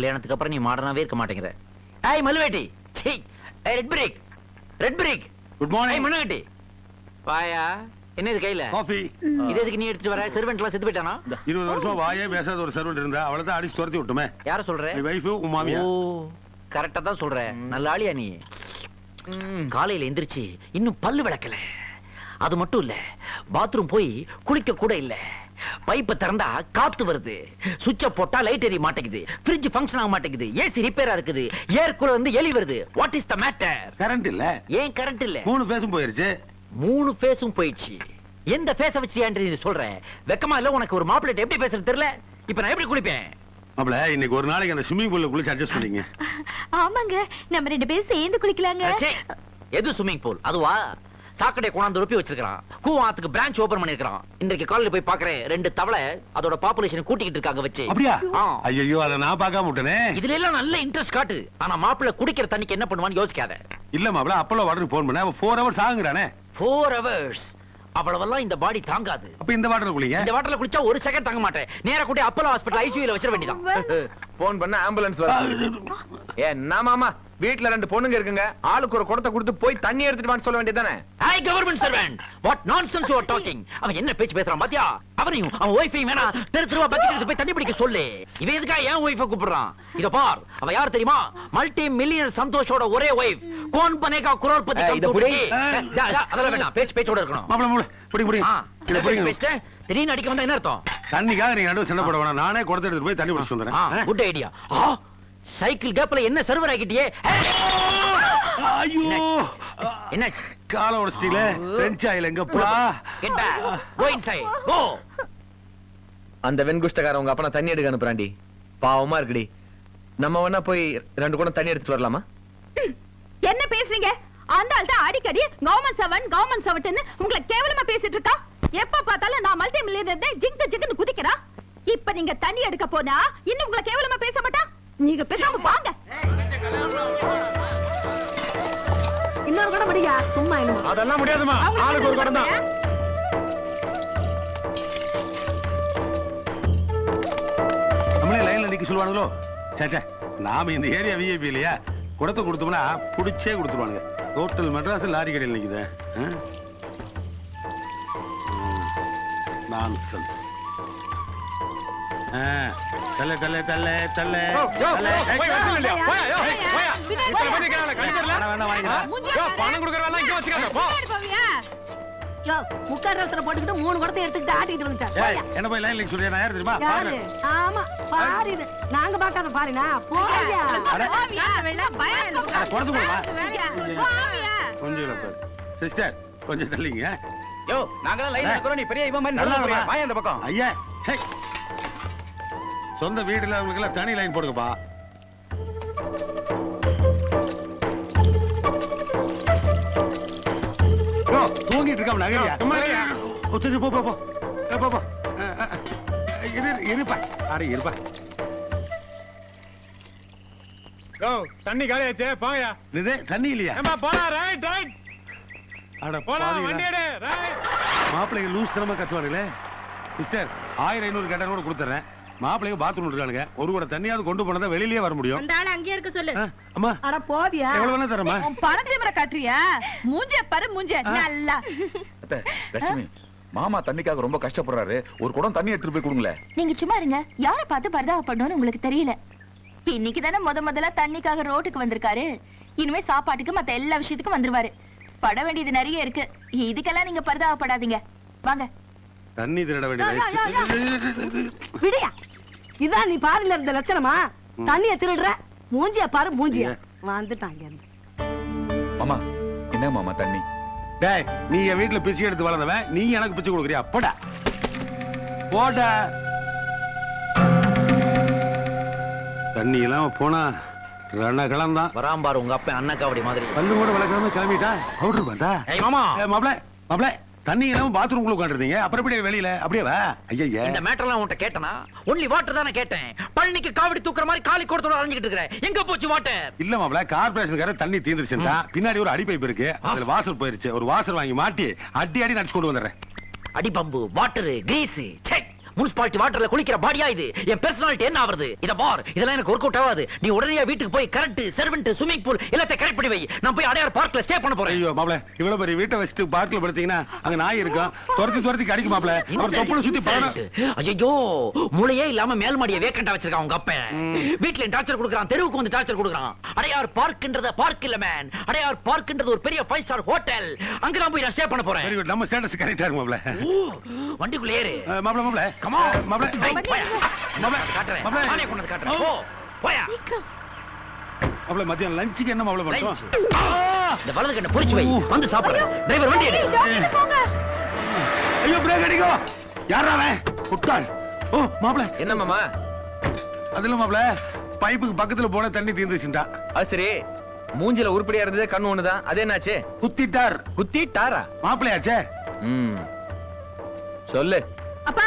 கல்யாணத்துக்கு அப்புறம் நீ மாடர்னாவே இருக்க மாட்டேங்கிற. ஏய் மல்லுவேட்டி. சீ ஏய் red brake red brake good ஏய் மார்னிங் மண்ணுகட்டி வாயா. என்ன இது கையில? காஃபி இது எதுக்கு நீ எடுத்து வர? செர்வெண்ட் எல்லாம் செத்து போயிட்டானா? இருபது வருஷம் வாயே பேசாத ஒரு சர்வெண்ட் இருந்தா அவளை தான் அடிச்சு துரத்தி விட்டுமே. யார சொல்ற? என் வைஃப் உன் மாமியா ஓ கரெக்டா தான் சொல்ற. நல்ல ஆளியா நீ. காலையில எந்திரிச்சு இன்னும் பல்லு விளக்கல. அது மட்டும் இல்ல பாத்ரூம் போய் குளிக்க கூட இல்ல. பைப்பை திறந்தா காத்து வருது. சுவிட்ச போட்டா லைட் எரிய மாட்டேங்குது. ஃப்ரிட்ஜ் ஃபங்க்ஷன் ஆக மாட்டேங்குது. ஏசி ரிப்பேரா இருக்குது. ஏர் கூலர் வந்து எலி வருது. What is the matter current இல்ல. ஏன் கரண்ட் இல்ல? மூணு பேசும் போயிருச்சு. மூணு ஃபேஸும் போயிடுச்சு. எந்த ஃபேஸ வச்சு நீ சொல்ற? வெக்கமா இல்ல உனக்கு ஒரு மாப்பிள்ளை எப்படி பேசுறது தெரியல? இப்ப நான் எப்படி குளிப்பேன்? மாப்ள இன்னைக்கு ஒரு நாளைக்கு அந்த ஸ்விம்மிங் பூல்ல குளிச்சு அட்ஜஸ்ட் பண்ணீங்க. ஆமாங்க நம்ம ரெண்டு பேரும் சேர்ந்து குளிக்கலாங்க. எது ஸ்விம்மிங் பூல் அதுவா? சாக்கடை கொண்டாந்து ரொப்பி வச்சிருக்கான் கூவாத்துக்கு பிரான்ச் ஓபன் பண்ணிருக்கான் இன்றைக்கு காலையில போய் பாக்குறேன் ரெண்டு தவளை அதோட பாப்புலேஷன் கூட்டிக்கிட்டு இருக்காங்க வச்சு. அப்படியா. ஐயோ அதை நான் பார்க்காம விட்டனே. இதுல எல்லாம் நல்ல இன்ட்ரெஸ்ட் காட்டு. ஆனா மாப்பிள்ளை குடிக்கிற தண்ணிக்கு என்ன பண்ணுவான்னு யோசிக்காத. இல்ல மாப்ள அப்பல்லோ வாட்டருக்கு போன் பண்ண அவன் ஃபோர் ஹவர்ஸ் ஆகுறானே ஃபோர் ஹவர்ஸ் அவ்வளவெல்லாம் இந்த பாடி தாங்காது. அப்ப இந்த வாட்டர் குளிங்க. இந்த வாட்டர்ல குளிச்சா ஒரு செகண்ட் தாங்க மாட்டேன். நேரா கூட்டி அப்பலோ ஹாஸ்பிடல் ஐசியூல வச்சிட வேண்டியதான் போன் பண்ண ஆம்புலன்ஸ் வருது என்ன மாமா? வீட்ல ரெண்டு பொண்ணுங்க இருக்குங்க. ஆளுக்கு ஒரு குடத்தை கொடுத்து போய் தண்ணி எடுத்துட்டு வான்னு சொல்ல வேண்டியதானே hi government servant what nonsense you are talking அவன் என்ன பேச்சு பேசுறான் பாத்தியா? அவனையும் அவன் ஒய்ஃபையும் வேணா தெரு தெருவா பக்கெட் எடுத்து போய் தண்ணி பிடிக்க சொல்லு. இவன் எதுக்கா ஏன் ஒய்ஃபை கூப்பிடுறான்? இத பார் அவ யார் தெரியுமா? மல்டி மில்லியன் சந்தோஷோட ஒரே ஒய்ஃப் கோன் பனேகா குரோல் பத்தி. அதெல்லாம் வேண்டாம் பேச்சு பேச்சோட இருக்கணும். மாப்ள மாப்ள புடி புடி. பேசிட்டேன் திடீர்னு அடிக்க வந்தா என்ன அர்த்தம்? தண்ணிக்காக நீங்க நடுவு சண்டை போட வேணாம். நானே குடத்தை எடுத்துட்டு போய் தண்ணி பிடிச்சிட்டு வந்துடுறேன். குட் ஐடியா சைக்கிள் கேப்ல என்ன சர்வர் ஆக்கிட்டியே? ஐயோ! என்னாச்சு? காலை உடச்சிட்டீங்களே? பிரெஞ்ச் ஆயில் எங்கப்பா get back go inside go அந்த வெண்குஷ்டக்கார உங்க அப்பா தண்ணி எடுக்க அனுப்புறாண்டி பாவமா இருக்குடி. நம்ம வேணா போய் ரெண்டு குடம் தண்ணி எடுத்துட்டு வரலாமா? என்ன பேசுறீங்க? அந்த ஆள் தான் அடிக்கடி கவர்மெண்ட் செவன் கவர்மெண்ட் செவன் உங்களை கேவலமா பேசிட்டு இருக்கா? எப்ப பார்த்தாலும் நான் மல்டி மில்லியனர் ஜிங்கு ஜிங்குன்னு குதிக்கிறா? இப்ப நீங்க தண்ணி எடுக்க போனா இன்னும் உங்களை கேவலமா பேச மாட்டா? நீங்க பேசாம வாங்க. இன்னொரு கூட முடியா சும்மா இல்ல அதெல்லாம் முடியாதுமா ஆளுக்கு ஒரு குடம் தான் நம்மளே லைன்ல நிக்க சொல்லுவானுங்களோ? சேச்சே நாம இந்த ஏரியா விஐபி இல்லையா? குடத்தை கொடுத்தோம்னா புடிச்சே கொடுத்துருவானுங்க. ஹோட்டல் மெட்ராஸ் லாரி கடையில் நிக்குது. நான்சென்ஸ் தல்ல தல்ல தல்ல தல்ல தல்ல. பணம் கொடுக்கறவெல்லாம் இங்க வச்சுக்காத, போ. முக்காடு ரசனை போட்டுக்கிட்டு மூணு குடத்தை எடுத்துக்கிட்டு ஆட்டிட்டு வந்துட்டேன் ஏய், என்ன போய் லைன்ல சொல்றியா நான் யார் தெரியுமா பாரு. ஆமா பாரு இது. நாங்க பார்க்காத பாருனா போயா குடத்து கொடுமா. போவியா கொஞ்சம் இல்லை பாரு. சிஸ்டர் கொஞ்சம் தள்ளிங்க யோ, நாங்கெல்லாம் லைன்ல இருக்கிறோம், நீ பெரிய இவன் மாதிரி நல்லா. வாயா இந்த பக்கம். ஐயா. சொந்த வீடுல அவங்களுக்கு எல்லாம் தனி லைன் போடுங்கப்பா தூங்கிட்டு இருக்காம நகையா இருயா. சரி போ போ போ ஏ, போ இரு இருப்பா அட இருப்பா யோ, தண்ணி காலியாச்சே, போயா. இது தண்ணி இல்லையா ஏம்மா, போலாம், right, right. அட பாவிகளா. வண்டி எடு, right. மாப்பிள்ளைங்க லூஸ் தனமா கத்துவானுங்களே சிஸ்டர் ஆயிரம் ஐநூறு கேட்டா கூட கொடுத்துறேன் மாப்பிள்ளைங்க பாத்ரூம் இருக்கானுங்க ஒரு கூட தண்ணியாவது கொண்டு போனதா வெளியிலேயே வர முடியும். அந்த ஆளு அங்கேயே இருக்க சொல்லு. அம்மா. அட போவியா? எவ்வளவு வேணா தரமா உன் பணத்தை வர காட்டுறியா? மூஞ்ச பாரு மூஞ்ச. நல்லா. அத்தை, லட்சுமி மாமா தண்ணிக்காக ரொம்ப கஷ்டப்படுறாரு. ஒரு குடம் தண்ணி எடுத்துட்டு போய் கொடுங்களேன் நீங்க சும்மா இருங்க. யார பார்த்து பரிதாபப்படணும்னு உங்களுக்கு தெரியல. இன்னைக்கு தானே முத முதல்ல தண்ணிக்காக ரோட்டுக்கு வந்திருக்காரு. இனிமே சாப்பாட்டுக்கு மத்த எல்லா விஷயத்துக்கும் வந்துருவாரு. பட வேண்டியது நிறைய இருக்கு. இதுக்கெல்லாம் நீங்க பரிதாபப்படாதீங்க. வாங்க. தண்ணி திருட யா, யா, யா, யா. வேண்டியது விடியா. இதான் நீ பாருல இருந்த லட்சணமா? தண்ணிய திருடுற? மூஞ்சிய பாரு மூஞ்சிய? வந்துட்டாங்க. மாமா என்ன மாமா தண்ணி? டேய் நீ என் வீட்டுல பிச்சை எடுத்து வளர்ந்தவன். நீ எனக்கு பிச்சை கொடுக்குறியா? போடா. போடா. தண்ணி இல்லாம போனா ரணகலம் தான் வராம்பார் உங்க அப்பா அண்ணக்காவடி மாதிரி. பல்லு கூட வளர்க்காம கிளம்பிட்டா? பவுடர் பார்த்தா ஏய் மாமா. மாப்பிள மாப்பிள. தண்ணி இல்லாம பாத்ரூம் குள்ள உட்காந்துருந்தீங்க அப்புறம் எப்படி வெளியில? அப்படியே வா. ஐயா இந்த மேட்டர்லாம் உன்கிட்ட கேட்டனா? ஒன்லி வாட்டர் தானே கேட்டேன். பழனிக்கு காவடி தூக்குற மாதிரி காலி கோடத்தோட அலைஞ்சிட்டு இருக்கிறேன் எங்க போச்சு வாட்டர் இல்ல மாப்பிள கார்பரேஷனுக்கார தண்ணி தீந்துருச்சுடா பின்னாடி ஒரு அடி பைப் இருக்கு அதுல வாசல் போயிருச்சு. ஒரு வாசல் வாங்கி மாட்டி அடி அடி நடிச்சு கொண்டு வந்துடுறேன். அடிபம்பு வாட்டர் கிரீஸ் செக் முனிசிபாலிட்டி வாட்டர்ல குளிக்கிற பாடியா இது? என் பெர்சனாலிட்டி என்ன ஆவறது? இத பார் இதெல்லாம் எனக்கு ஒர்க் அவுட் ஆகாது. நீ உடனே வீட்டுக்கு போய் கரண்ட் சர்வெண்ட் ஸ்விமிங் பூல் எல்லாத்தையும் கரெக்ட் பண்ணி வை. நான் போய் அடையார் பார்க்ல ஸ்டே பண்ண போறேன். ஐயோ மாப்ள இவ்வளவு பெரிய வீட்டை வச்சுட்டு பார்க்ல படுத்தீங்கன்னா அங்க நாய் இருக்கும் துரத்தி துரத்தி கடிக்கும் மாப்ள அவர் தொப்புல சுத்தி பழம் ஐயோ மூளையே இல்லாம மேல் மாடியை வேக்கண்டா வச்சிருக்கான் உங்க அப்பன் வீட்ல டார்ச்சர் கொடுக்கறான் தெருவுக்கு வந்து டார்ச்சர் கொடுக்கறான். அடையார் பார்க்ன்றது பார்க் இல்ல மேன் அடையார் பார்க்ன்றது ஒரு பெரிய ஃபைவ் ஸ்டார் ஹோட்டல் அங்க நான் போய் நான் ஸ்டே பண்ண போறேன். நம்ம ஸ்டேட்டஸ் கரெக்டா இருக்கு மாப்ள வண்டிக்குள்ள ஏறு. மாப்ள மாப்ள Come on. மாப்ள ஏய், போயா. மாப்ள காட்டுறேன். மாப்ள நானே கொண்டு வந்து காட்டுறேன். போ. போயா. மாப்ள மத்தியானம் லஞ்சுக்கு என்ன மாப்ள. பண்ணோம் இந்த வலது கண்ணை பொறிச்சு வை. வந்து சாப்பிடுறேன் டிரைவர் வண்டி எடு. போங்க. ஐயோ பிரேக் அடிக்கும் யாரா அவன்? உட்கார். ஓ மாப்ள என்ன மாமா? அது இல்ல மாப்ள பைப்புக்கு பக்கத்துல போன தண்ணி தீர்ந்துச்சுட்டா அது சரி. மூஞ்சில உருப்படியா இருந்தது கண்ணு ஒண்ணுதான் அது என்னாச்சு? குத்திட்டார். குத்திட்டாரா? மாப்பிளையாச்சே ம். சொல்லு. அப்பா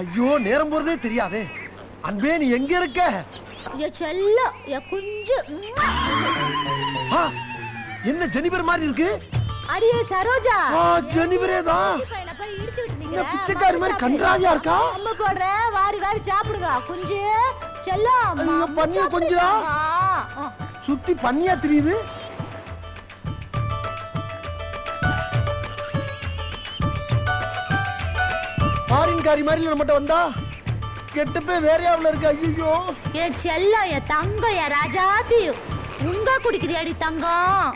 ஐயோ நேரம் போறதே தெரியாதே. அன்பே நீ எங்க இருக்க? செல்லம் என் குஞ்சு. ஆ, என்ன ஜெனிபர் மாதிரி இருக்கு? அடியே சரோஜா. ஆ, ஜெனிபரே தான் என்ன பிச்சைக்காரி மாதிரி கன்றாவியா இருக்கா? அம்மா போடுற வாரி வாரி சாப்பிடுங்க. குஞ்சு செல்லம். ஐயோ, பண்ணியா கொஞ்சிரா? சுத்தி பண்ணியா தெரியுது? ஃபாரின்காரி மாதிரி நம்மகிட்ட வந்தா கெட்டப்பே வேறையாவில் இருக்கு? ஐயோ என் செல்லம் என் தங்கம் என் ராஜாதி. உங்க குடிக்கிறியாடி தங்கம்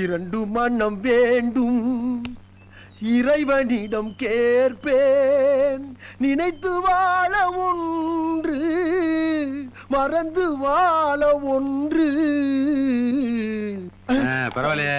இரண்டு மனம் வேண்டும். இறைவனிடம் கேட்பேன். நினைத்து வாழ ஒன்று மறந்து வாழ ஒன்று. பரவாயில்லையே.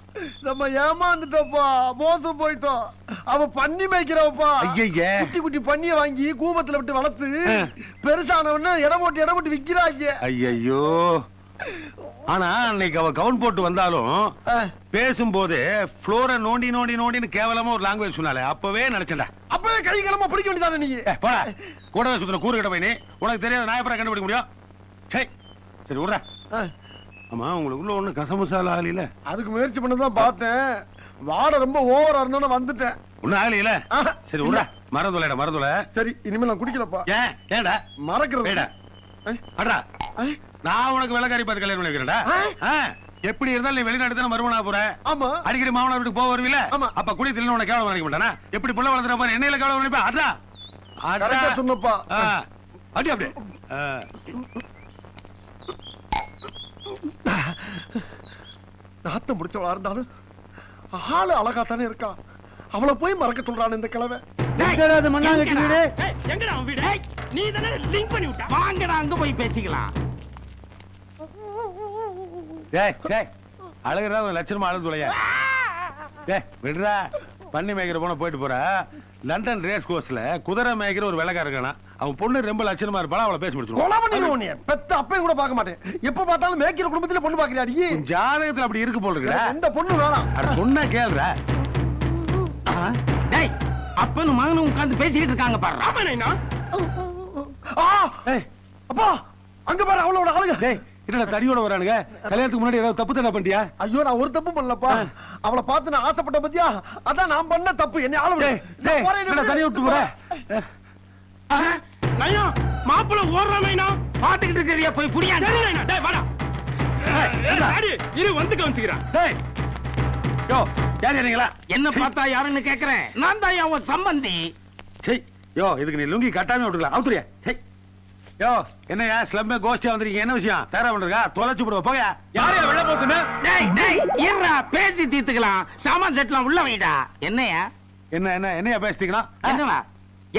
நம்ம ஏமாந்துட்டோப்பா மோசம் போயிட்டோம். அவ பண்ணி மேய்க்கிறவப்பா. ஐயையே. குட்டி குட்டி பண்ணிய வாங்கி கூபத்துல விட்டு வளர்த்து ஆ. பெருசானவன இடம் போட்டு இடம் போட்டு விக்கிறாங்க ஐயையோ. ஆனா அன்னைக்கு அவ கவுன் போட்டு வந்தாலும். பேசும்போது ஃப்ளோரை நோண்டி நோண்டி நோண்டின்னு கேவலமா ஒரு லாங்குவேஜ் சொன்னாலே. அப்பவே நினைச்சேன்டா. அப்பவே கை கிளம்ப பிடிக்க வேண்டியதானே நீ? ஏ, போடா. கூடவே சுத்தின கூறு கிட்ட போய் உனக்கு தெரியாத எப்பறம் கண்டுபிடிக்க முடியும்? சரி சரி விடுற. ஆமா உங்களுக்குள்ள ஒண்ணு கசமுசால ஆகலையில அதுக்கு முயற்சி பண்ணதான் பார்த்தேன். வாடை ரொம்ப ஓவரா இருந்தா வந்துட்டேன். ஒண்ணும் ஆகலையில. சரி விடுற மறந்துலைடா மறந்துல சரி இனிமே நான் குடிக்கலப்பா. ஏன்? ஏன்டா மறக்கிறது. அடா நான் உனக்கு வெள்ளக்காரி பார்த்து கல்யாணம் பண்ணிக்கிறேன்டா. எப்படி இருந்தாலும் நீ வெளிநாடு தானே மறுமணா போற? ஆமா. அடிக்கடி மாமனார் வீட்டுக்கு போக வருவீல. அப்ப உனக்கு கேவலம் நினைக்க மாட்டானா? எப்படி புள்ள வளர்த்துற பாரு என்னையில கேவலம் நினைப்பா அடா. கரெக்டா சொன்னப்பா. அடி அப்படியே. ஆ. நாத்தம் முடிச்சவளா இருந்தாலும் ஆளு அழகா தானே இருக்கா? அவளை போய் மறக்க சொல்றான் இந்த கிழவை எங்கடா? அவன் வீடு? நீ தானே லிங்க் பண்ணி விட்ட? வாங்கடா அங்க போய் பேசிக்கலாம். டேய் டேய் அழகுறா ஒரு லட்சணமா அழுது தொலையா டேய் விடுறா பண்ணி மேய்க்கிற போன போயிட்டு போற. லண்டன் ரேஸ் கோர்ஸ்ல குதிரை மேய்க்கிற ஒரு இருக்கானா? அவன் பொண்ணு ரொம்ப லட்சணமா இருப்பாளா அவளை பேசி முடிச்சிருவோம் கொலை பண்ணிடுவோம் உன்னைய. பெத்த அப்பையும் கூட பார்க்க மாட்டேன். எப்ப பார்த்தாலும் மேய்க்கிற குடும்பத்துல பொண்ணு பாக்குறியாடி ஜாதகத்துல அப்படி இருக்கு போல இருக்குடா. எந்த பொண்ணு வேணாம் அட சொன்னா கேளுடா. டேய் அப்பனும் மகனும் உட்கார்ந்து பேசிக்கிட்டு இருக்காங்க பாரு. ராமனைனா ஆ ஏய் அப்பா அங்க பாரு அவளோட ஆளுங்க டேய் என்னடா தடியோட வரானுங்க. கல்யாணத்துக்கு முன்னாடி ஏதாவது தப்பு தானே பண்ணிட்டியா? ஐயோ நான் ஒரு தப்பு பண்ணலப்பா. அவளை பார்த்து நான் ஆசைப்பட்ட பத்தியா? அதான் நான் பண்ண தப்பு. என்னை ஆள தனியா விட்டு போற நைனா மாப்பிள்ள ஓடுறாமைனா பாத்துக்கிட்டு இருக்கிறியா? போய் நைனா டேய் வாடா. இரு வந்து கவனிச்சுக்கிறான். டேய். யோ யார் யாருங்களா என்ன பார்த்தா யாருன்னு கேக்குறேன். நான் தான் உன் சம்பந்தி. சரி யோ இதுக்கு நீ லுங்கி கட்டாம விட்டுக்கலாம் அவுத்துறியா சரி யோ என்னையா ஸ்லம்மே கோஷ்டியா வந்திருக்கீங்க. என்ன விஷயம்? தேரா பண்றதா தொலைச்சு போடுவா. போயா. யாரையா வெள்ள போசுன்னு டேய் டேய் இருடா. பேசி தீர்த்துக்கலாம். சாமான் செட்லாம் உள்ள வைடா. என்னையா? என்ன என்ன என்னையா என்னவா?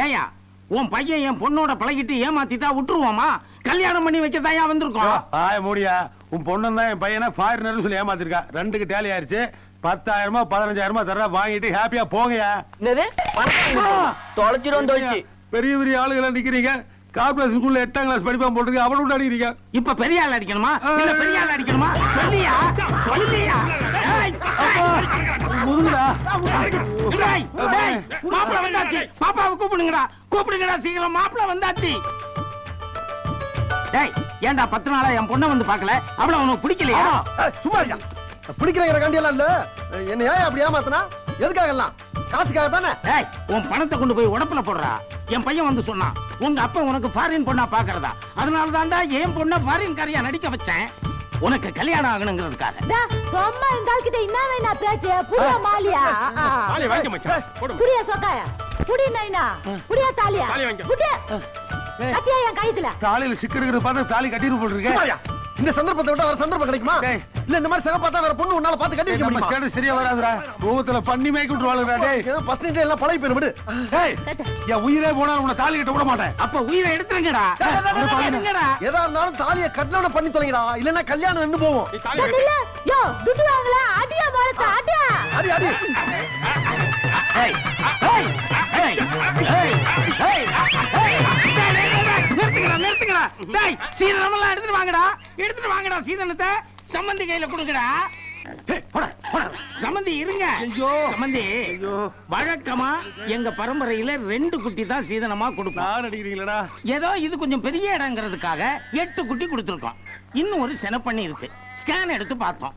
ஏயா உன் பையன் என் பொண்ணோட பழகிட்டு ஏமாத்திட்டா விட்டுருவோமா? கல்யாணம் பண்ணி வைக்கதாயா வந்திருக்கோம்? ஆய மூடியா. உன் பொண்ணு தான் என் பையனை ஃபாரினர் சொல்லி ஏமாத்திருக்கா. ரெண்டுக்கு டேலி ஆயிருச்சு. பத்தாயிரமா பதினஞ்சாயிரமா தர வாங்கிட்டு ஹாப்பியா போங்கயா தொலைச்சிரும் தொலைச்சு பெரிய பெரிய ஆளுகளை நிக்கிறீங்க. கார்பரேஷன் ஸ்கூல்ல எட்டாம் கிளாஸ் படிப்பான் போட்டுருக்கு அவனு விட்டு அடிக்கிறீங்க இப்ப பெரிய ஆள் அடிக்கணுமா? இல்ல பெரிய ஆள் அடிக்கணுமா? சொல்லியா? சொல்லியா? முதுகுடா. மாப்பிளை வந்தாச்சு. பாப்பாவை கூப்பிடுங்கடா. கூப்பிடுங்கடா சீக்கிரம். மாப்பிளை வந்தாச்சு. டேய் ஏன்டா பத்து நாளா என் பொண்ணை வந்து பார்க்கல? அவள உனக்கு பிடிக்கலையா? சும்மா இருக்கியா பிடிக்கிறங்கிற காண்டி எல்லாம் இல்ல. என்ன ஏன் அப்படி ஏமாத்தினா? எதுக்காக எல்லாம் காசுக்காக தானே உன் பணத்தை கொண்டு போய் உடப்புல போடுறா என் பையன் வந்து சொன்னான் உங்க அப்பா உனக்கு ஃபாரின் பொண்ணா பாக்குறதா அதனால தான்டா என் பொண்ண ஃபாரின் காரியா நடிக்க வச்சேன் உனக்கு கல்யாணம் ஆகணுங்கிறதுக்காக சும்மா இந்த ஆள்கிட்ட என்ன வேணா பேச்சு புடியா மாலியா தாலி வாங்கிக்க மச்சான் போடு சொக்காயா புடி நைனா புடியா தாலியா தாலி வாங்கிக்க. புடி கத்தியா என் கைத்துல தாலியில சிக்கிடுக்கிறது பார்த்து தாலி கட்டிட்டு போட்டுருக்கேன்? இந்த சந்தர்ப்பத்தை விட்டா வேற சந்தர்ப்பம் கிடைக்குமா? டேய். இல்ல இந்த மாதிரி சக பார்த்தா வேற பொண்ணு உன்னால பார்த்து கட்டி வைக்க முடியுமா? ஸ்டேட்டஸ் சரியா வராதுடா. ரூபத்துல பண்ணி மேய்க்கு விட்டுருவாளுடா டேய். ஃபர்ஸ்ட் நைட் எல்லாம் பழகி போயிரு விடு. டேய் என் உயிரே போனா உன்னை தாலி கட்ட விட மாட்டேன். அப்ப உயிரை எடுத்துருங்கடா. எடுங்கடா. எதா இருந்தாலும் தாலியை கட்டணம் பண்ணி தொலைங்கடா. இல்லன்னா கல்யாணம் நின்னு போவோம். இல்ல. யோ துட்டு வாங்கல. அடியா மரத்த அடியா. அடி அடி. சீதனமெல்லாம் எடுத்துட்டு வாங்கடா. எடுத்துட்டு வாங்கடா சீதனத்தை சம்மந்தி கையில கொடுங்கடா. சம்மந்தி இருங்க. சம்மந்தி வழக்கமா எங்க பரம்பரையில ரெண்டு குட்டி தான் சீதனமா கொடுப்போம். ஏதோ இது கொஞ்சம் பெரிய இடங்கிறதுக்காக எட்டு குட்டி கொடுத்துருக்கோம். இன்னும் ஒரு செனப்பண்ணி இருக்கு. ஸ்கேன் எடுத்து பார்த்தோம்.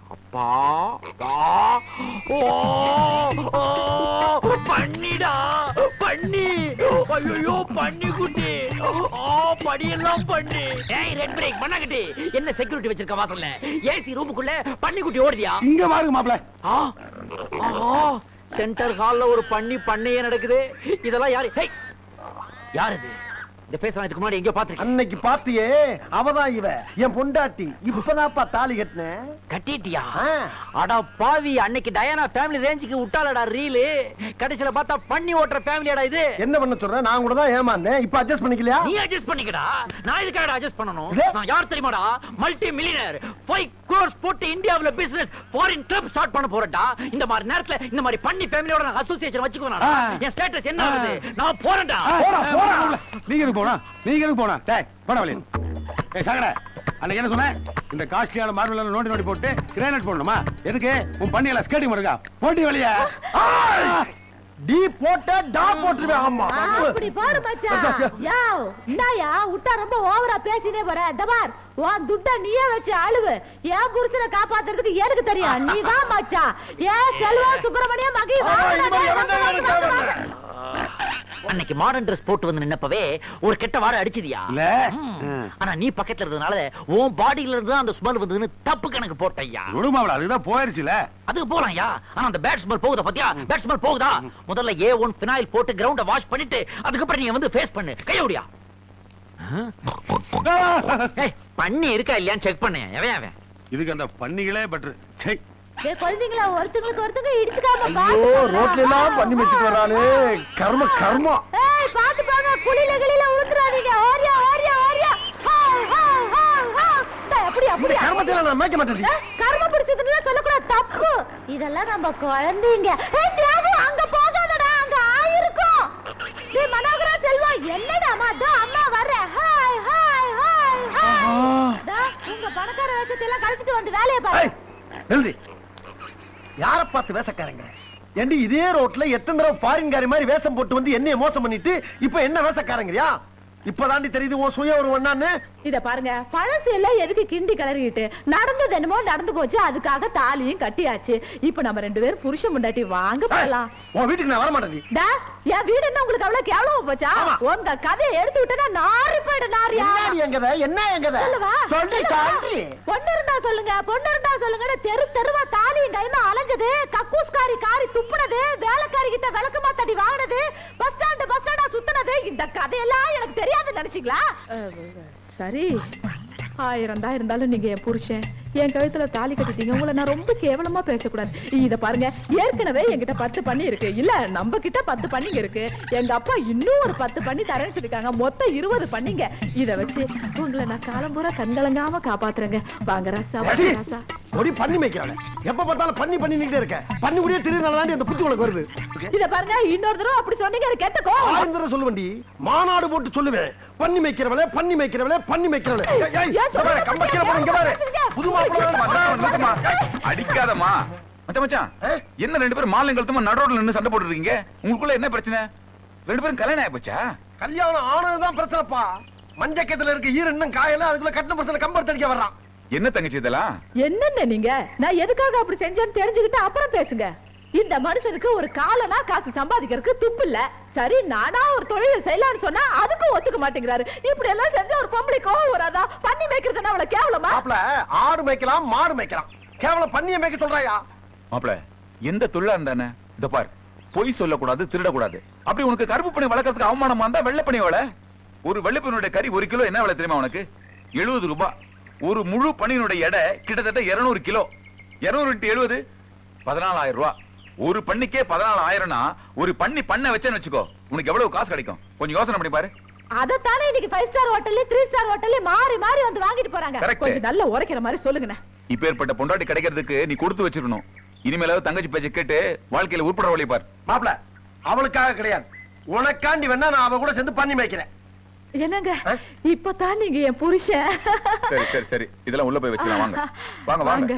அப்பா. அப்பா. ஓ ஓ, பண்ணிடா பண்ணி. ஐயோ பண்ணி குட்டி. ஓ படியெல்லாம் பண்ணி. ஏய் ரெட் பிரேக் பண்ணாங்கட்டி என்ன செக்யூரிட்டி வச்சிருக்க வாசல்ல ஏசி ரூமுக்குள்ள பண்ணி குட்டி ஓடுதியா? இங்க பாருங்க மாப்பிள. ஆ ஆஹா. சென்டர் ஹால்ல ஒரு பண்ணி பண்ணையே நடக்குது. இதெல்லாம் யாரு? யார் இது இந்த பேசுறான் இதுக்கு முன்னாடி எங்கேயோ பாத்துருக்கேன் அன்னைக்கு பாத்தியே அவதான் இவ. என் பொண்டாட்டி. இப்பதான்ப்பா தாலி கட்டினேன் கட்டிட்டியா? ஆ. அடா பாவி அன்னைக்கு டயானா ஃபேமிலி ரேஞ்சுக்கு விட்டாலடா ரீலு கடைசில பார்த்தா பண்ணி ஓட்டுற ஃபேமிலியாடா இது. என்ன பண்ண சொல்ற? நான் கூட தான் ஏமாந்தேன். இப்ப அட்ஜஸ்ட் பண்ணிக்கலையா? நீ அட்ஜஸ்ட் பண்ணிக்கடா. நான் இதுக்காக அட்ஜஸ்ட் பண்ணணும்? நான் யார் தெரியுமாடா? மல்டி மில்லியனர் 5 crores போட்டு இந்தியாவுல பிசினஸ் ஃபாரின் கிளப் ஸ்டார்ட் பண்ண போறேன்டா. இந்த மாதிரி நேரத்துல இந்த மாதிரி பண்ணி ஃபேமிலியோட நான் அசோசியேஷன் வச்சுக்குவேன். என் ஸ்டேட்டஸ் என்ன ஆகுது? நான் போறேன்டா. நீங்க போனா? நீங்க எதுக்கு போனா? டேய் போடா வெளிய ஏய் சாகட. அன்னைக்கு என்ன சொன்னேன்? இந்த காஸ்ட்லியான மார்பிள் நோண்டி நோண்டி போட்டு கிரானைட் போடணுமா? எதுக்கு? உன் பண்ணியல ஸ்கேட்டிங் இருக்கா போட்டி வெளிய டி போட்ட டா போட்டுருவேன் ஆமா அப்படி பாரு மச்சான். யோ இந்தாயா விட்டா ரொம்ப ஓவரா பேசினே போற. தபார் உன் துட்ட நீயே வச்சு அழுவு. என் புருஷனை காப்பாத்துறதுக்கு எனக்கு தெரியும்? நீ தான் மச்சான். ஏன் செல்வா சுப்பிரமணியம் மகி அன்னைக்கு மாடர்ன் Dress போட்டு வந்து நின்னப்பவே ஒரு கெட்ட வாரம் அடிச்சதியா. ஆனா நீ பக்கத்துல இருந்ததுனால உன் பாடியில இருந்து அந்த ஸ்மெல் வந்ததுன்னு தப்பு கணக்கு போட்டையா அதுதான் போயிருச்சுல. அதுக்கு போலாம்யா ஆனா அந்த பேட் ஸ்மெல் போகுதா பாத்தியா? பேட் ஸ்மெல் போகுதா? முதல்ல ஏ ஒன் பினாயில் போட்டு கிரவுண்ட வாஷ் பண்ணிட்டு அதுக்கப்புறம் நீங்க வந்து ஃபேஸ் பண்ணு. கையோடியா பண்ணி இருக்கா இல்லையான்னு செக் பண்ணு. எவன் இதுக்கு அந்த பண்ணிகளே பெட்ரு சை குழந்தைங்களா ஒருத்தங்களுக்கு ஒருத்தங்க இடிச்சுக்காம ஐயோ ரோட்ல எல்லாம் பண்ணி வச்சுட்டு வராளே. கர்ம கர்மம் ஏய் பாத்து பாங்க குளில கிளில உளுத்துறாதீங்க ஓரியா ஓரியா ஓரியா ஹாய் ஹாய் ஹாய் ஹாய். அப்படி அப்படி கர்மத்தில நான் மேய்க்க மாட்டேன். கர்ம பிடிச்சதுன்னு தப்பு. இதெல்லாம் நம்ம குழந்தைங்க. ஏய் அங்க போகாதடா. அங்க ஆயிருக்கும். டேய் மனோகரா செல்வா என்னடா அம்மா தோ அம்மா வர்ற. Hi hi hi hi. உங்க பணக்கார வேஷத்தை எல்லாம் கழிச்சிட்டு வந்து வேலைய பாரு. யார பார்த்து வேசக்காரங்க ஏண்டி இதே ரோட்ல எத்தனை தடவை ஃபாரின் காரி மாதிரி வேஷம் போட்டு வந்து என்னைய மோசம் பண்ணிட்டு இப்ப என்ன வேஷக்காரங்கறியா? இப்பதாண்டி தெரியுது உன் சுய ஒரு ஒண்ணான்னு இத பாருங்க பழசு எல்லாம் எதுக்கு கிண்டி கிளறிட்டு நடந்தது என்னமோ நடந்து போச்சு அதுக்காக தாலியும் கட்டியாச்சு. இப்ப நம்ம ரெண்டு பேரும் புருஷன் முண்டாட்டி வாங்க போலாம். உன் வீட்டுக்கு நான் வர மாட்டேன் டா, என் வீடு என்ன உங்களுக்கு அவ்வளவு கேவலமா போச்சா. உங்க கதையை எடுத்து விட்டா நாரி போயிடு நாரியா? எங்கத என்ன எங்கத சொல்லவா? சொல்லி பொண்ணு இருந்தா சொல்லுங்க பொண்ணு இருந்தா சொல்லுங்க தெரு தெருவா தாலியும் கைமா அடிச்சது கக்கூஸ்காரி காரி துப்புனது வேலைக்காரி கிட்ட விளக்கமா தடி வாங்கினது பஸ் ஸ்டாண்ட் பஸ் ஸ்டாண்டா சுத்துனது இந்த கதையெல்லாம் எனக்கு தெரியாதுன்னு நினைச்சீங்களா? சரி. ஆயிரம் தான் இருந்தாலும் நீங்க என் புருஷன். என் கழுத்துல தாலி கட்டிட்டீங்க. உங்களை நான் ரொம்ப கேவலமா பேசக்கூடாது. இத பாருங்க ஏற்கனவே என்கிட்ட பத்து பண்ணி இருக்கு. இல்ல நம்ம கிட்ட பத்து பண்ணிங்க இருக்கு. எங்க அப்பா இன்னும் ஒரு பத்து பண்ணி தரேன்னு சொல்லிருக்காங்க. மொத்தம் இருபது பண்ணிங்க. இத வச்சு உங்களை நான் காலம் பூரா கண்கலங்காம காப்பாத்துறேங்க. வாங்க ராசா ராசா. ஒடி பண்ணி வைக்கிறாங்க எப்ப பார்த்தாலும் பண்ணி பண்ணி நிக்கிட்டே இருக்க. பண்ணி முடிய திருநாளாண்டி அந்த புத்தி உனக்கு வருது. இத பாருங்க இன்னொரு தடவை அப்படி சொன்னீங்க எனக்கு கெட்ட ஆயிரம் தடவை சொல்லுவேன்டி மாநாடு போட்டு சொல்லுவேன். பண்ணி மேய்க்கிறவளே பண்ணி மேய்க்கிறவளே பண்ணி மேய்க்கிறவளே. பாரு, கம்ப கீழே போடு, இங்க பாரு. புது மாப்பிள்ளை நிறுத்துமா. அடிக்காதம்மா. மச்சான் மச்சான் என்ன ரெண்டு பேரும் மாலை கழுத்தமா நடுரோட்ல நின்னு சண்டை போட்டுட்டு இருக்கீங்க? உங்களுக்குள்ள என்ன பிரச்சனை? ரெண்டு பேரும் கல்யாணம் ஆயிப்போச்சா? கல்யாணம் ஆனதுதான் பிரச்சனைப்பா. மஞ்சக்கத்துல இருக்க ஈர இன்னும் காயல அதுக்குள்ள கட்டின பிரச்சனை கம்பர் தடிக்க வர்றான். என்ன தங்கச்சி இதெல்லாம்? என்னென்ன நீங்க? நான் எதுக்காக அப்படி செஞ்சேன்னு தெரிஞ்சுக்கிட்டு அப்புறம் பேசுங்க. இந்த மனுஷனுக்கு ஒரு காலனா காசு சம்பாதிக்கிறதுக்கு துப்பு இல்ல. சரி நானா ஒரு தொழிலை செய்யலாம்னு சொன்னா அதுக்கும் ஒத்துக்க மாட்டேங்கிறாரு. இப்படி எல்லாம் செஞ்ச ஒரு பொம்பளை கோவம் வராதா? பண்ணி மேய்க்கிறதுன்னா அவளை கேவலமா? மாப்பிள ஆடு மேய்க்கலாம் மாடு மேய்க்கலாம். கேவலம் பண்ணிய மேய்க்க சொல்றாயா? மாப்பிள எந்த தொழிலா இருந்தானே? இத பார் பொய் சொல்லக்கூடாது திருடக்கூடாது. அப்படி உனக்கு கருப்பு பணி வளர்க்கறதுக்கு அவமானமா இருந்தா வெள்ளை பணி வள? ஒரு வெள்ளைப்பனுடைய கறி ஒரு கிலோ என்ன விலை தெரியுமா உனக்கு? எழுபது ரூபாய் ஒரு முழு பணியினுடைய எடை கிட்டத்தட்ட 200 கிலோ. 200 இன்ட்டு எழுபது பதினாலாயிரம் ரூபாய் ஒரு பண்ணிக்கே பதினாலாயிரம்னா ஒரு பண்ணி பண்ண வச்சேன்னு வச்சுக்கோ. உனக்கு எவ்வளவு காசு கிடைக்கும்? கொஞ்சம் யோசனை பண்ணி பாரு. அதத்தானே இன்னைக்கு ஃபைவ் ஸ்டார் ஹோட்டல்ல த்ரீ ஸ்டார் ஹோட்டல்ல மாறி மாறி வந்து வாங்கிட்டு போறாங்க. கொஞ்சம் நல்ல உரைக்கிற மாதிரி சொல்லுங்கண்ணே. இப்பேற்பட்ட பொண்டாட்டி கிடைக்கிறதுக்கு நீ கொடுத்து வச்சிருக்கணும். இனிமேலாவது தங்கச்சி பேச்சை கேட்டு வாழ்க்கையில உட்பட வழி பார். மாப்பிள அவளுக்காக கிடையாது. உனக்காண்டி வேணா நான் அவ கூட சேர்ந்து பண்ணி மேய்க்கிறேன். என்னங்க? இப்பதான் நீங்க என் புருஷன். சரி சரி சரி. இதெல்லாம் உள்ள போய் வச்சுக்கலாம். வாங்க. வாங்க வாங்க.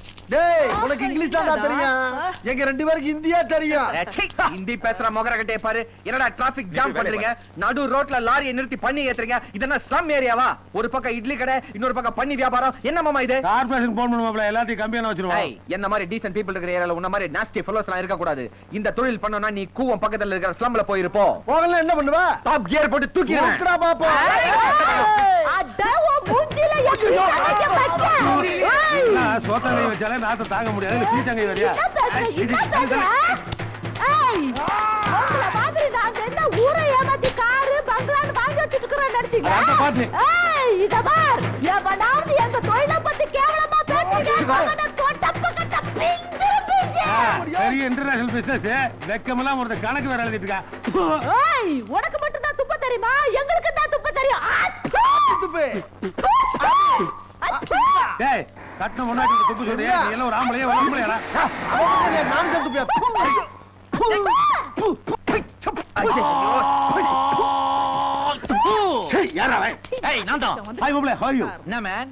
விடுவேன். காத்த முடிச்சோம்ல வாட் நான்சென்ஸ் இஸ் திஸ் டேய், உனக்கு இங்கிலீஷ் தான்டா தெரியும் எங்க ரெண்டு பேருக்கு இந்தியா தெரியும். ஹிந்தி பேசுற மொகர கட்டே பாரு. என்னடா டிராபிக் ஜாம் பண்றீங்க? நடு ரோட்ல லாரியை நிறுத்தி பண்ணி ஏத்துறீங்க. இதென்ன ஸ்லம் ஏரியாவா ஒரு பக்கம் இட்லி கடை இன்னொரு பக்கம் பண்ணி வியாபாரம். என்ன மாமா இது? கார்பரேஷன் போன் பண்ணுவாப்ல எல்லாத்தையும் கம்மியான ஏய், வச்சிருவோம். என்ன மாதிரி டீசன்ட் பீப்பிள் இருக்கிற ஏரியால உன்ன மாதிரி நாஸ்டி ஃபெலோஸ் எல்லாம் இருக்க கூடாது இந்த தொழில் பண்ணனும்னா நீ கூவம் பக்கத்துல இருக்கிற ஸ்லம்ல போகல என்ன பண்ணுவ? டாப் கியர் போட்டு தூக்கிடுவேன். பாப்போம் அட, மூஞ்சில வச்சாலே நாத்த தாங்க முடியாது. பீச்சங்கை வரியா ஊரை ஏமாத்தி காரு, பங்களான்னு வாங்கி வச்சிட்டு இருக்கிறோம்னு நினைச்சீங்களா? அதை பாத்து. ஏய், இத பார், எவனாவது எங்க தொழிலை பத்தி கேவலமா பேசுறீங்க. பெரிய இன்டர்நேஷனல் பிசினஸ் வெக்கமெல்லாம் ஒருத்தர் கணக்கு வேற எழுதிட்டு இருக்கா. ஏய், உனக்கு மட்டும் தான் துப்ப தெரியுமா? எங்களுக்கு தான் துப்ப தெரியும்! துப்பு. டேய் கட்டின முன்னாடி துப்பு சொல்றியா நீ எல்லாம் ஒரு ஆம்பளையா ஒரு ஆம்பளையாடா அவன் நானும் தான் துப்பியா யாரா அவன் ஏய் நான் தான் ஹாய் மாப்ள ஹவ் யூ என்ன மேன்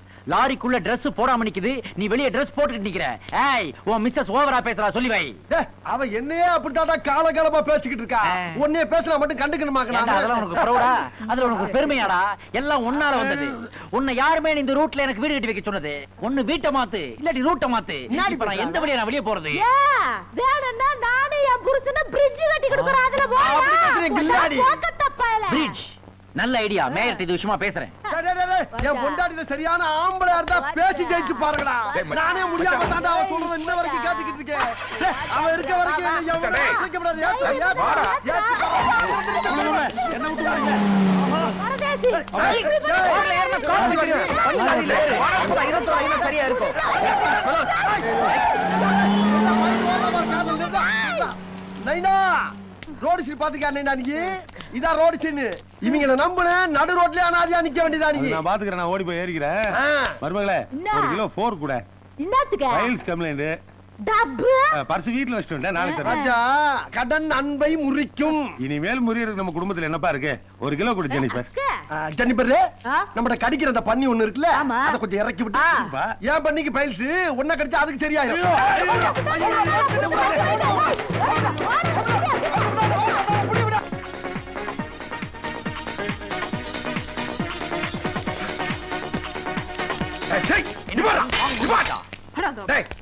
லாரிக்குள்ள Dress போடாம நிக்குது. நீ வெளிய Dress போட்டுட்டு நிக்கிற. ஏய் உன் மிஸ்ஸஸ் ஓவரா பேசுறா சொல்லி வை. டேய், அவ என்னையே அப்படித்தாடா காலகாலமா பேசிக்கிட்டு இருக்கா. உன்னைய பேசலாம் மட்டும் ஏன்டா, கண்டுக்கணுமாக்கணும் அதெல்லாம் உனக்கு ப்ரௌடா அதுல உனக்கு பெருமையாடா? எல்லாம் உன்னால வந்தது. உன்னை யாருமே இந்த ரூட்ல எனக்கு வீடு கட்டி வைக்க சொன்னது. ஒண்ணு வீட்டை மாத்து இல்லாட்டி ரூட்டை மாத்து. இப்ப நான் எந்த வழியா நான் வெளிய போறது? வேணும்னா நானே என் புருஷனை bridge கட்டி கொடுக்குறேன், அதுல போயா? அப்படி. பிரிட்ஜ் நல்ல ஐடியா மேயர்ட்ட இது விஷயமா பேசுறேன் டேய், டேய், டேய், டேய், என் பொண்டாட்டில சரியான ஆம்பளையா இருந்தா பேசி ஜெயிச்சு பாருங்கடா நானே முடியாம. தாண்டா அவ சொல்றது இன்ன வரைக்கும் கேட்டுக்கிட்டு இருக்கேன் அவன் இருக்க வரைக்கும் என்னை எவனும் அசைக்கப்படாது. ஏத்து, ஏத்து, வாடா. ஏத்து. என்ன விட்டு போறீங்க ஏய், ஏய், ரோட்ல ஏறினா கால் வலிக்குது. பண்ணி லாரியில ஏறு. அப்பதான் இருபத்தோரு ஐநா சரியா இருக்கும் நைனா ரோடு சீன் பாத்துக்கா நைனா நீ இதான் ரோடு சீன் இவங்கள நம்புன நடு ரோட்லயே அனாதியா நிக்க வேண்டியதா நீ நான் பாத்துக்கிறேன் நான் ஓடி போய் ஏறிக்கிறேன். மருமகளே? ஒரு கிலோ போர் கூட என்னத்துக்கு ஃபைல்ஸ் கம்ப்ளைண்ட் டப்பு பர்ஸ் வீட்டுல வச்சுட்டு வந்தேன் நாளைக்கு ராஜா கடன் அன்பை முறிக்கும் இனிமேல் முறியறதுக்கு நம்ம குடும்பத்துல என்னப்பா இருக்கு ஒரு கிலோ கொடு ஜெனிஃபர் ஆ, ஜெனிபர் நம்மட கடிக்கிற அந்த பன்னி ஒண்ணு இருக்குல்ல. அத கொஞ்சம் இறக்கி விட்டு. ஏன் பன்னிக்கு பைல்ஸ் ஒன்ன கடிச்சா அதுக்கு சரியாயிரும்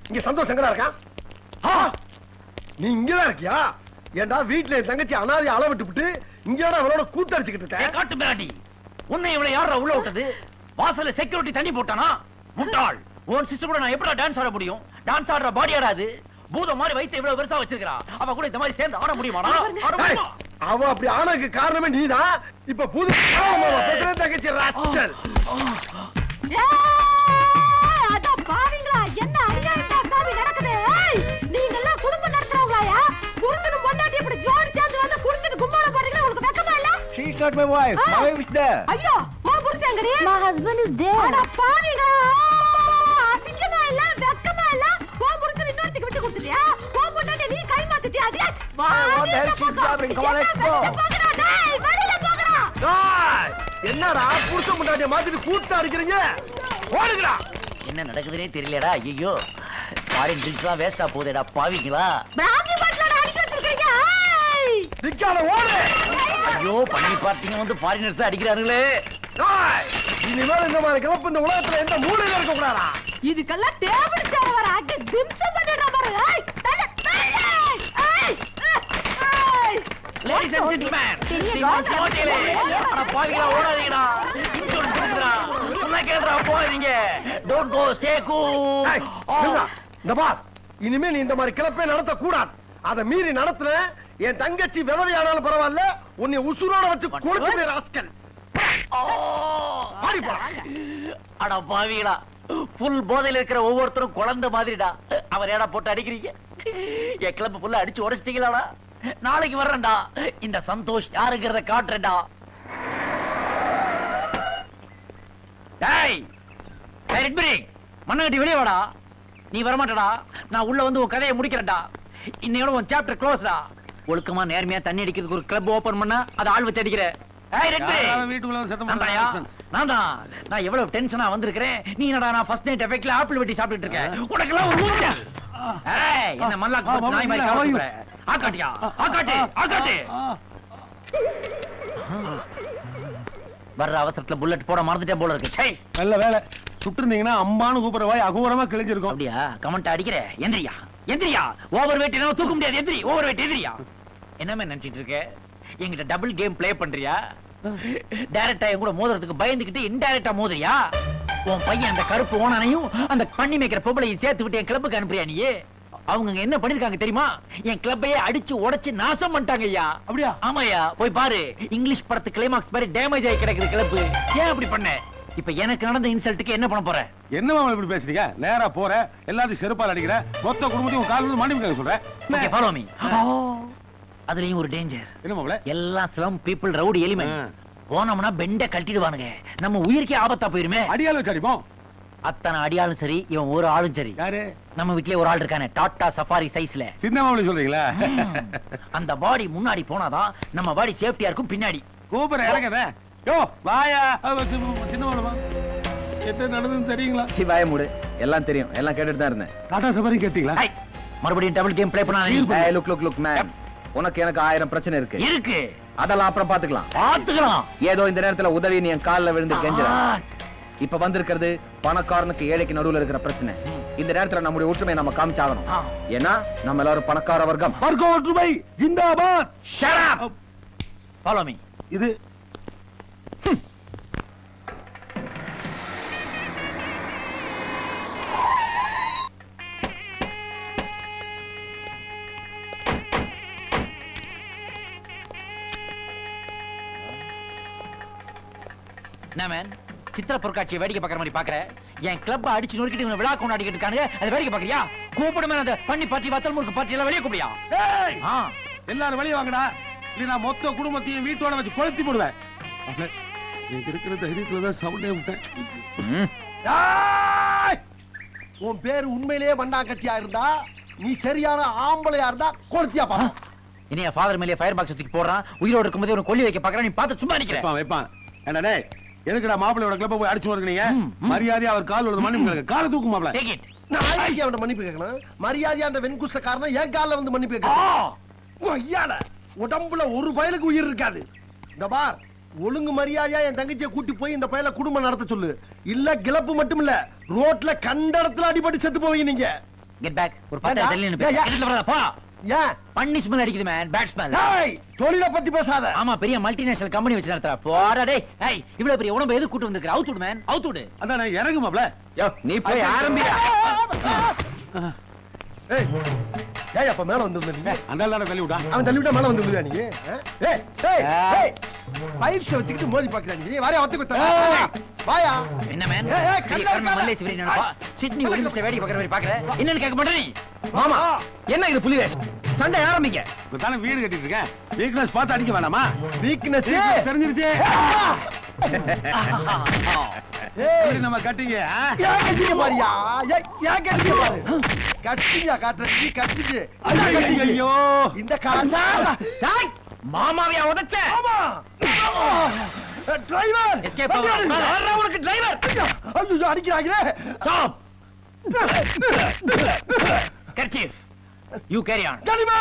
இங்க சந்தோஷ் எங்கடா இருக்கான்? ஆ, நீ இங்கதான் இருக்கியா? ஏன்டா வீட்டுல என் தங்கச்சி அனாதை அள விட்டுவிட்டு இங்கடா அவளோட கூத்தடிச்சுக்கிட்டு இருக்க? காட்டு மிராண்டி உன்னை இவளை யாரா உள்ள விட்டது? வாசல்ல செக்யூரிட்டி தண்ணி போட்டானா? முட்டாள். உன் சிஸ்டர் கூட நான் எப்படா டான்ஸ் ஆட முடியும்? டான்ஸ் ஆடுற பாடி ஆடாது பூதம் மாதிரி வயித்தை இவ்வளவு பெருசா வச்சிருக்கா அவ கூட இந்த மாதிரி சேர்ந்து ஆட முடியுமாடா? அவ அப்படி ஆனதுக்கு காரணமே நீதான் இப்ப புது தங்கச்சி. என்ன இப்படி ஜோடி சேர்ந்து வந்து குடிச்சிட்டு கும்மாளம் போடுறீங்களா? உங்களுக்கு வெக்கமா இல்ல? She is not my wife. My wife is there. ஐயோ, உன் புருஷன் எங்கடி? அட பாவிங்களா, அசிங்கமா இல்ல, வெக்கமா இல்ல? உன் புருஷன் இன்னொருத்திக்கு விட்டு கொடுத்துட்டியா? உன் பொண்டாட்டியை நீ கை மாத்திட்டியா? டேய், what the hell she's போங்க. blabbering? Come on, let's go. டேய், வெளியில போங்கடா. டேய், என்னடா புருஷன் முன்னாடிய மாத்திட்டு கூத்து அடிக்கிறீங்க ஓடுங்கடா என்ன நடக்குதுன்னே தெரியலடா ஐயோ ஃபாரின் ட்ரிங்க்ஸ் எல்லாம் வேஸ்டா போதேடா பாவிங்களா நிக்காத ஓடு. ஐயோ பண்ணி பார்த்தீங்க வந்து ஃபாரினர்ஸ் அடிக்கிறானுங்களே. டேய், இனிமேல் இந்த மாதிரி கிளப்பு இந்த உலகத்துல எந்த மூலையில இருக்க கூடாதா இதுக்கெல்லாம் டேபிள் சேர் வர அடி திம்சம் பண்ணிடுற பாரு. ஏய் தல லேடிஸ் அண்ட் ஜென்டில்மேன் அட ஓடாதீங்கடா. இன்சூரன்ஸ் இருக்குடா சொன்னா கேளுடா போகாதீங்க. டோன்ட் கோ ஸ்டே கூல் டேய், நில்லுடா. இந்த பார் இனிமே நீ இந்த மாதிரி கிளப்பே நடத்த கூடாது அதை மீறி நடத்துன என் தங்கச்சி விதவையானாலும் பரவாயில்ல உன்னை உசுரோட வச்சு கொளுத்து ராஸ்கல். அட பாவிகளா புல் போதையில இருக்கிற ஒவ்வொருத்தரும் குழந்தை மாதிரிடா. அவர் ஏடா போட்டு அடிக்கிறீங்க? என் கிளப் புல்ல அடிச்சு உடைச்சிட்டீங்களாடா? நாளைக்கு வர்றேன்டா. இந்த சந்தோஷ் யாருங்கிறத காட்டுறேன்டா. டேய் மண்ணகட்டி வெளியே வாடா. நீ வரமாட்டடா. நான் உள்ள வந்து உன் கதையை முடிக்கிறேன்டா. இன்னையோட உன் சாப்டர் க்ளோஸ்டா ஒழுக்கமா நேர்மையா தண்ணி அடிக்கிறதுக்கு ஒரு கிளப் ஓபன் பண்ணா அது ஆள் வச்சு அடிக்கிற. நான் எவ்வளவு டென்ஷனா வந்திருக்கிறேன். நீ என்னடா நான் ஃபர்ஸ்ட் நைட் எஃபெக்ட்ல ஆப்பிள் வெட்டி சாப்பிட்டுட்டு இருக்கேன். ஒரு ஏய் என்ன நாய் மாதிரி ஆக்காட்டு வர்ற அவசரத்துல புல்லட் போட மறந்துட்டே போல இருக்கு. ச்சே! நல்ல வேலை. சுட்டு இருந்தீங்கன்னா அம்பான்னு கூப்பிடுற வாய் அகோரமா கிழிஞ்சிருக்கும். அப்படியா? கமெண்ட் அடிக்கிற? எந்திரியா? எந்திரியா? ஓவர் வெயிட் தூக்க முடியாது. எந்திரி ஓவர் வெயிட் எந்திரியா? என்னமே நினைச்சிட்டு இருக்க? என்கிட்ட டபுள் கேம் ப்ளே பண்றியா? டைரக்டா என் கூட மோதுறதுக்கு பயந்துகிட்டு இன்டைரக்டா மோதுறியா? உன் பையன் அந்த கருப்பு ஓனனையும் அந்த பண்ணி மேய்க்கிற பொம்பளையும் சேர்த்து விட்டு என் கிளப்புக்கு அனுப்புறியா நீ? அவங்க என்ன பண்ணிருக்காங்க தெரியுமா? என் கிளப்பையே அடிச்சு உடைச்சு நாசம் பண்ணிட்டாங்க ஐயா. அப்படியா? ஆமாயா போய் பாரு. இங்கிலீஷ் படத்து கிளைமாக்ஸ் மாதிரி டேமேஜ் ஆகி கிடக்குது கிளப்பு ஏன் அப்படி பண்ண? இப்ப எனக்கு நடந்த இன்சல்ட்டுக்கு என்ன பண்ண போற? என்ன மாமா இப்படி பேசுறீங்க? நேரா போற. எல்லாத்தையும் செருப்பால் அடிக்கிற. மொத்த குடும்பத்தையும் கால் மன்னிப்பு சொல்றேன் ஓகே ஃபாலோ மீ அதுலயும் ஒரு டேஞ்சர் என்ன மாப்பிள? எல்லாம் ஸ்லம் பீப்புள் ரவுடி எலிமெண்ட்ஸ் போனோம்னா பெண்ட கட்டிடுவானுங்க நம்ம உயிருக்கே ஆபத்தா போயிருமே. அடியால் வச்சு அடிப்போம். அத்தனை அடியாளும் சரி இவன் ஒரு ஆளும் சரி. யாரு? நம்ம வீட்லயே ஒரு ஆள் இருக்கானே டாடா சஃபாரி சைஸ்ல. சின்ன மாப்பிள சொல்றீங்களா? அந்த பாடி முன்னாடி போனாதான் நம்ம பாடி சேஃப்டியா இருக்கும் பின்னாடி. கூப்பிட இறங்கத யோ வாயா. சின்ன என்ன நடந்ததுன்னு தெரியுங்களா? சி வாய மூடு. எல்லாம் தெரியும். எல்லாம் கேட்டுட்டு தான் இருந்தேன். டாடா சபாரி கேட்டீங்களா? மறுபடியும் டபுள் கேம் ப்ளே பண்ணாதீங்க. லுக் லுக் லுக் மேன் உனக்கு எனக்கு ஆயிரம் பிரச்சனை இருக்கு. இருக்கு. அதெல்லாம் அப்புறம் பாத்துக்கலாம் பாத்துக்கலாம் ஏதோ இந்த நேரத்துல உதவி நீ என் கால்ல விழுந்து கெஞ்சுற. இப்ப வந்திருக்கிறது பணக்காரனுக்கு ஏழைக்கு நடுவுல இருக்கிற பிரச்சனை. இந்த நேரத்துல நம்முடைய ஒற்றுமையை நம்ம காமிச்சாகணும். ஏன்னா நம்ம எல்லாரும் பணக்கார வர்க்கம். வர்க்க ஒற்றுமை ஜிந்தாபாத். Follow me. இது என்ன மேன் சித்திர பொருட்காட்சியை வேடிக்கை பார்க்குற மாதிரி பாக்குற என் கிளப் அடிச்சு நொறுக்கிட்டு இவனை விழா கொண்டாடிக்கிட்டு இருக்கானுங்க. அதை வேடிக்கை பாக்குறியா கூப்பிடுமே அந்த பண்ணி பாட்டி வத்தல் முறுக்கு பாட்டி எல்லாம் வெளியே கூப்பிடியா? ஆ. எல்லாரும் வெளியே வாங்கடா. இல்ல நான் மொத்த குடும்பத்தையும் வீட்டோட வச்சு கொளுத்தி போடுவேன். எனக்கு இருக்கிற தைரியத்துல தான் சவுண்டே விட்டேன்! உன் பேர் உண்மையிலேயே மண்ணாங்கட்டியா இருந்தா நீ சரியான ஆம்பளையா இருந்தா கொளுத்தியா பாப்பா இனி என் ஃபாதர் மேலே ஃபயர் பாக்ஸ் தூக்கி போடுறான் உயிரோடு இருக்கும்போது ஒரு கொல்லி வைக்க பாக்குறேன் நீ பார்த்து சும்மா நிக்கிற. வைப்பான் வைப்பான். என்ன டேய் எதுக்குடா மாப்பிள்ளையோட கிளப்ப போய் அடிச்சு ம். மரியாதையா அவர் கால் மன்னிப்பு கேளுங்க. காலை தூக்கு மாப்பிள டேக் இட் நான் ஐயா அவன் மன்னிப்பு கேட்கணும். மரியாதையா அந்த வெண்குஷ்டக்காரனை என் கால்ல வந்து மன்னிப்பு கேட்கணும். ஐயால உடம்புல ஒரு பயலுக்கு உயிர் இருக்காது. இந்த பார் ஒழுங்கு மரியாதையா என் தங்கச்சியை கூட்டி போய் இந்த பயல குடும்பம் நடத்த சொல்லு. இல்ல கிளப்பு மட்டும் இல்ல ரோட்ல கண்ட இடத்துல அடிபட்டு செத்து போவீங்க நீங்க. கெட் பேக் ஒரு பத்து ஏன்? பண்ணி ஸ்மெல் அடிக்குது மேன் பேட் ஸ்மெல் ஏய், தொழிலை பத்தி பேசாத. ஆமா பெரிய மல்டிநேஷனல் கம்பெனி வச்சு நடத்துற. போடா டேய். ஏய் இவ்வளவு பெரிய உடம்பு எது கூட்டு வந்திருக்க அவுட் விடு மேன் அவுட் விடு அதான் இறங்கு நீ போய் ஆரம்பிடா. ஏய் ஏய் அப்ப மேல வந்து நீ அந்த தானே தள்ளி விட்டா அவன் தள்ளி விட்டா மேல வந்து விழுதா நீ? ஏய் ஏய் ஏய் பைப்ஸ் வச்சுக்கிட்டு மோதி பாக்குறா நீ. ஒத்து குத்த வாயா. என்ன மேன் ஏய், கல்ல இருக்காத. மல்லேசி வெரி நினைப்பா? சிட்னி ஒலிம்பிக்ஸ் வேடி பார்க்குற மாதிரி பாக்குற என்னன்னு கேட்க மாட்டே நீ? மாமா. என்ன இது புலிவேஷ் சண்டை ஆரம்பிங்க. இப்ப தானே வீடு கட்டிட்டு இருக்கேன். வீக்னஸ் பார்த்து அடிக்க வேணாமா? வீக்னஸ் தெரிஞ்சிருச்சு. நம்ம கட்டிங்க? ஏன் கட்டிங்க பாரியா? ஏன் கட்டிங்க பாரு? கட்டிங்க காட்டுற நீ கட்டிங்க ஐயோ இந்த காலா மாமாவையா உடைச்ச ஆமா. டிரைவர் Escape ஆகலாம். உனக்கு டிரைவர் ஐயோ அடிக்கிறாங்களே. Stop kerchief you carry on ஜனிமே